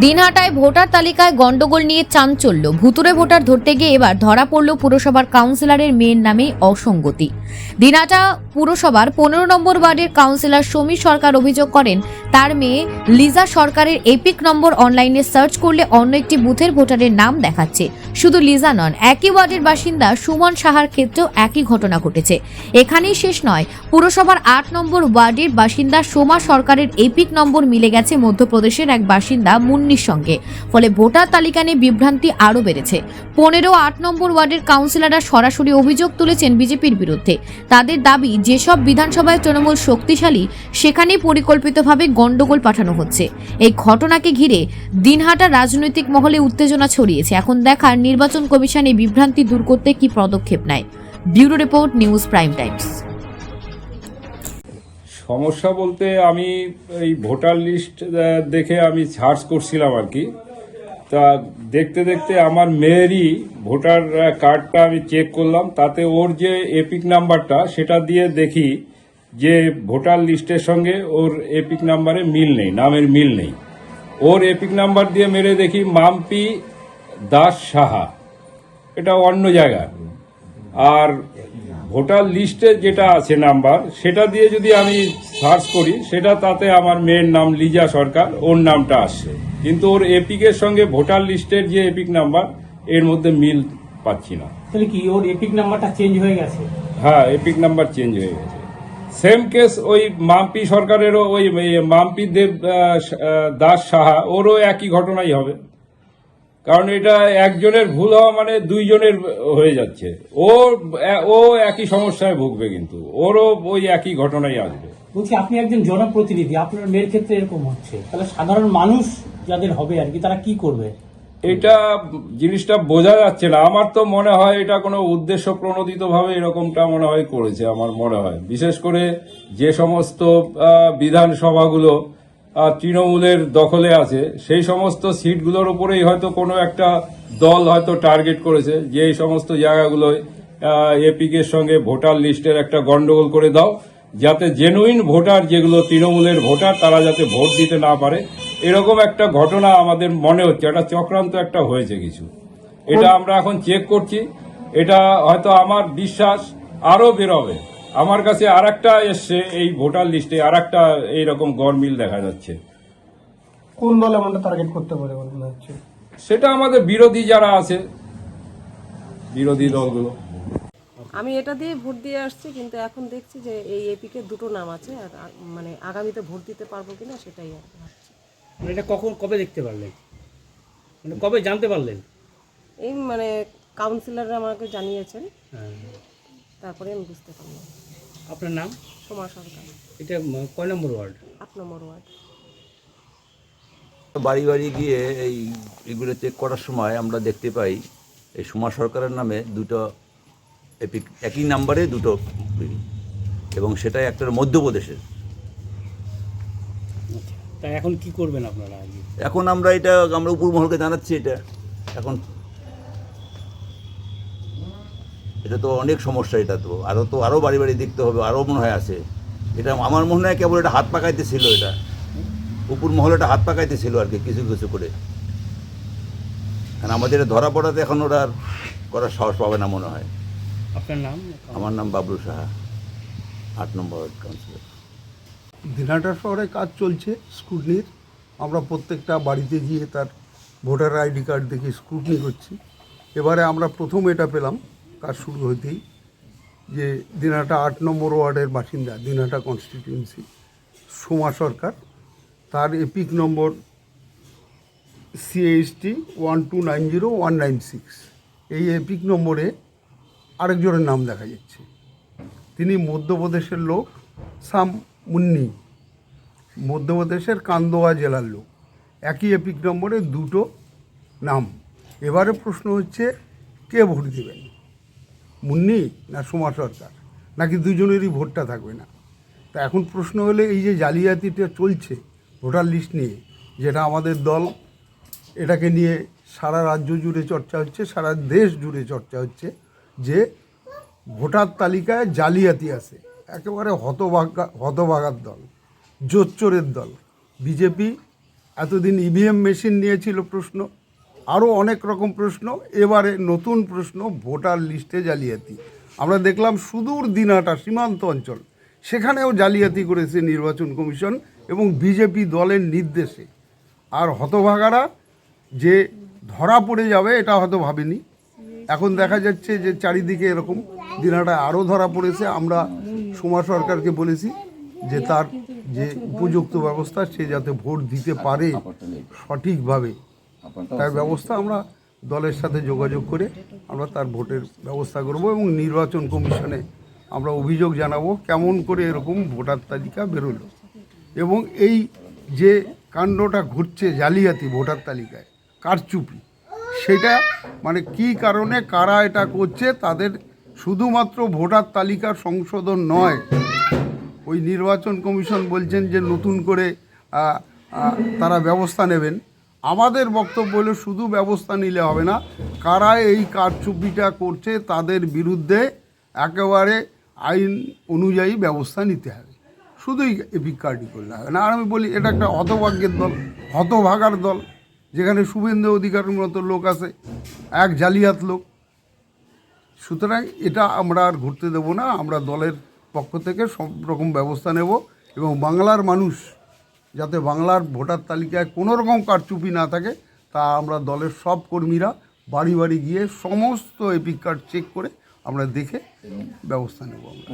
দিনহাটায় voter তালিকায় গন্ডগোল নিয়ে চাঞ্চল্য। ভুতুরে ভোটার ধরতে গিয়ে এবার ধরা পড়ল পুরসভার কাউন্সিলরের মেয়ের নামে অসঙ্গতি। দিনহাটা পুরসভার পনেরো নম্বর ওয়ার্ডের কাউন্সিলর সমীর সরকার অভিযোগ করেন, তার মেয়ে লিজা সরকারের এপিক নম্বর অনলাইনে সার্চ করলে অন্য একটি বুথের ভোটারের নাম দেখাচ্ছে। শুধু লিজা নন, একই ওয়ার্ডের বাসিন্দা সুমন সাহার ক্ষেত্রেও একই ঘটনা ঘটেছে। এখানেই শেষ নয়, পুরসভার আট নম্বর ওয়ার্ডের বাসিন্দা সোমা সরকারের এপিক নম্বর মিলে গেছে মধ্যপ্রদেশের এক বাসিন্দা মুন্নির সঙ্গে। ফলে ভোটার তালিকা নিয়ে বিভ্রান্তি আরও বেড়েছে। পনেরো আট নম্বর ওয়ার্ডের কাউন্সিলররা সরাসরি অভিযোগ তুলেছেন বিজেপির বিরুদ্ধে। তাদের দাবি, যেসব বিধানসভায় তৃণমূল শক্তিশালী, সেখানেই পরিকল্পিতভাবে গন্ডগোল পাঠানো হচ্ছে। এই ঘটনাকে ঘিরে দিনহাটা রাজনৈতিক মহলে উত্তেজনা ছড়িয়েছে। এখন দেখার নির্বাচন কমিশন এই বিভ্রান্তি দূর করতে কি পদক্ষেপ নেয়। Bureau report, News Prime Times. সমস্যা বলতে আমি এই ভোটার লিস্ট দেখে আমি সার্চ করছিলাম আর কি। তা দেখতে দেখতে আমার মেয়েরই ভোটার কার্ডটা আমি চেক করলাম। তাতে ওর যে এপিক নাম্বারটা, সেটা দিয়ে দেখি যে ভোটার লিস্টের সঙ্গে ওর এপিক নাম্বারে মিল নেই, নামের মিল নেই। ওর এপিক নাম্বার দিয়ে মেরে দেখি মাম্পি দাস সাহা। এটা অন্য জায়গা আর ভোটার লিস্টে যেটা আছে নাম্বার সেটা দিয়ে যদি আমি সার্চ করি সেটা তাতে আমার মেয়ের নাম লিজা সরকার ওর নামটা আসছে। কিন্তু ওর এপিকের সঙ্গে ভোটার লিস্টের যে এপিক নাম্বার এর মধ্যে মিল পাচ্ছি না। তাহলে কি ওর এপিক নাম্বারটা চেঞ্জ হয়ে গেছে? হ্যাঁ এপিক নাম্বার চেঞ্জ হয়ে গেছে। সেম কেস ওই মাম্পি সরকারেরও ওই মাম্পি দেব দাস সাহা ওরও একই ঘটনাই হবে। কারণ এটা একজনের ভুল হওয়া মানে দুইজনের হয়ে যাচ্ছে। ও ও একই সমস্যায় ভুগবে কিন্তু। ওরও ওই একই ঘটনাই আসবে। বলছি আপনি একজন জনপ্রতিনিধি আপনার মেয়ের ক্ষেত্রে এরকম হচ্ছে। তাহলে সাধারণ মানুষ যাদের হবে আর কি তারা কি করবে? এটা জিনিসটা বোঝা যাচ্ছে না। আমার তো মনে হয় এটা কোনো উদ্দেশ্য প্রণোদিত ভাবে এরকমটা মনে হয় করেছে আমার মনে হয়। বিশেষ করে যে সমস্ত বিধানসভাগুলো তৃণমূলের দখলে আছে, সেই সমস্ত সিটগুলোর উপরেই হয়তো কোনো একটা দল হয়তো টার্গেট করেছে যে এই সমস্ত জায়গাগুলোয় এপিকের সঙ্গে ভোটার লিস্টের একটা গন্ডগোল করে দাও, যাতে জেনুইন ভোটার যেগুলো তৃণমূলের ভোটার, তারা যাতে ভোট দিতে না পারে। এরকম একটা ঘটনা আমাদের মনে হচ্ছে, একটা চক্রান্ত একটা হয়েছে কিছু। এটা আমরা এখন চেক করছি। এটা হয়তো আমার বিশ্বাস আরও বেরোবে। আমার কাছে আর একটা এসছে এই ভোটার লিস্টে আর একটা এইরকম গরমিল দেখা যাচ্ছে। কোন দল এমনটা টার্গেট করতে পারে বলে মনে হচ্ছে? সেটা আমাদের বিরোধী যারা আছে বিরোধী দলগুলো। আমি এটা দিয়ে ভোট দিয়ে আসছি কিন্তু এখন দেখছি যে এই এপিকে দুটো নাম আছে আর মানে আগামীতে ভোট দিতে পারব কিনা সেটাই আর মানে এটা কখন কবে দেখতে পারলেন? মানে কবে জানতে পারলেন? এই মানে কাউন্সিলররা আমাকে জানিয়েছেন। হ্যাঁ। তারপরে আমি বুঝতে পারলাম। আপনার নাম? সোমা সরকার। এটা কয় নম্বর ওয়ার্ড? আট নম্বর ওয়ার্ড। বাড়ি বাড়ি গিয়ে এই এগুলো চেক করার সময় আমরা দেখতে পাই এই সুমা সরকারের নামে দুটো এপিক একই নাম্বারে দুটো এবং সেটা একটা মধ্যপ্রদেশের। তা এখন কি করবেন আপনারা এখন আমরা এটা আমরা উপর মহলকে জানাচ্ছি এটা। এখন এটা তো অনেক সমস্যা এটা তো। আরও তো আরও বাড়ি বাড়ি দেখতে হবে আরও মনে হয় আছে। এটা আমার মনে হয় কেবল এটা হাত পাকাইতে ছিল এটা। উপর মহলে এটা হাত পাকাইতে ছিল আর কি কিছু কিছু করে। কারণ আমাদের ধরা পড়াতে এখন ওরা আর করার সাহস পাবে না মনে হয়। আপনার নাম? আমার নাম বাবলু সাহা আট নম্বর কাউন্সিলর। দিনহাটা শহরে কাজ চলছে স্কুটনির। আমরা প্রত্যেকটা বাড়িতে গিয়ে তার ভোটার আইডি কার্ড দেখে স্ক্রুটনি করছি। এবারে আমরা প্রথম এটা পেলাম। কাজ শুরু হতেই যে দিনহাটা আট নম্বর ওয়ার্ডের বাসিন্দা দিনহাটা কনস্টিটিউয়েন্সি সোমা সরকার, তার EPIC number CHT one two nine zero one nine six এই এপিক নম্বরে আরেকজনের নাম দেখা যাচ্ছে। তিনি মধ্যপ্রদেশের লোক, সাম মুন্নি। মধ্যপ্রদেশের কান্দোয়া জেলার লোক। একই এপিক নম্বরে দুটো নাম। এবারে প্রশ্ন হচ্ছে, কে ভোট দেবেন? মুন্নি না সোমা সরকার? নাকি দুজনেরই ভোটটা থাকবে না? তা এখন প্রশ্ন হলে এই যে জালিয়াতিটা চলছে ভোটার লিস্ট নিয়ে, যেটা আমাদের দল, এটাকে নিয়ে সারা রাজ্য জুড়ে চর্চা হচ্ছে, সারা দেশ জুড়ে চর্চা হচ্ছে যে ভোটার তালিকায় জালিয়াতি আছে। একেবারে হতভাগা, হতভাগার দল, জোচ্চোরের দল। বিজেপি এতদিন ইভিএম মেশিন নিয়েছিল প্রশ্ন। আরও অনেক রকম প্রশ্ন, এবারে নতুন প্রশ্ন, ভোটার লিস্টে জালিয়াতি। আমরা দেখলাম সুদূর দিনাটা সীমান্ত অঞ্চল, সেখানেও জালিয়াতি করেছে নির্বাচন কমিশন এবং বিজেপি দলের নির্দেশে। আর হতভাগারা যে ধরা পড়ে যাবে, এটা হয়তো ভাবেনি। এখন দেখা যাচ্ছে যে চারিদিকে এরকম দিনাটা আরও ধরা পড়েছে। আমরা সোমা সরকারকে বলেছি যে তার যে উপযুক্ত ব্যবস্থা, সে যাতে ভোট দিতে পারে সঠিকভাবে। তার ব্যবস্থা আমরা দলের সাথে যোগাযোগ করে আমরা তার ভোটের ব্যবস্থা করব এবং নির্বাচন কমিশনে আমরা অভিযোগ জানাব কেমন করে এরকম ভোটার তালিকা বেরোলো। এবং এই যে কাণ্ডটা ঘটছে জালিয়াতি ভোটার তালিকায় কারচুপি সেটা মানে কি কারণে কারা এটা করছে তাদের শুধুমাত্র ভোটার তালিকা সংশোধন নয়। ওই নির্বাচন কমিশন বলছেন যে নতুন করে তারা ব্যবস্থা নেবেন। আমাদের বক্তব্য হলো, শুধু ব্যবস্থা নিলে হবে না, কারা এই কারচুপিটা করছে তাদের বিরুদ্ধে একেবারে আইন অনুযায়ী ব্যবস্থা নিতে হবে। শুধুই এপিক করলে হবে না। আর আমি বলি, এটা একটা হতভাগ্যের দল, হতভাগার দল, যেখানে শুভেন্দু অধিকারের মতো লোক আছে, এক জালিয়াত লোক। সুতরাং এটা আমরা আর ঘুরতে দেব না, আমরা দলের পক্ষ থেকে সব রকম ব্যবস্থা নেব এবং বাংলার মানুষ যাতে বাংলার ভোটার তালিকায় কোনো রকম কারচুপি না থাকে, তা আমরা দলের সব কর্মীরা বাড়ি বাড়ি গিয়ে সমস্ত এপিক কার্ড চেক করে আমরা দেখে ব্যবস্থা নেব আমরা।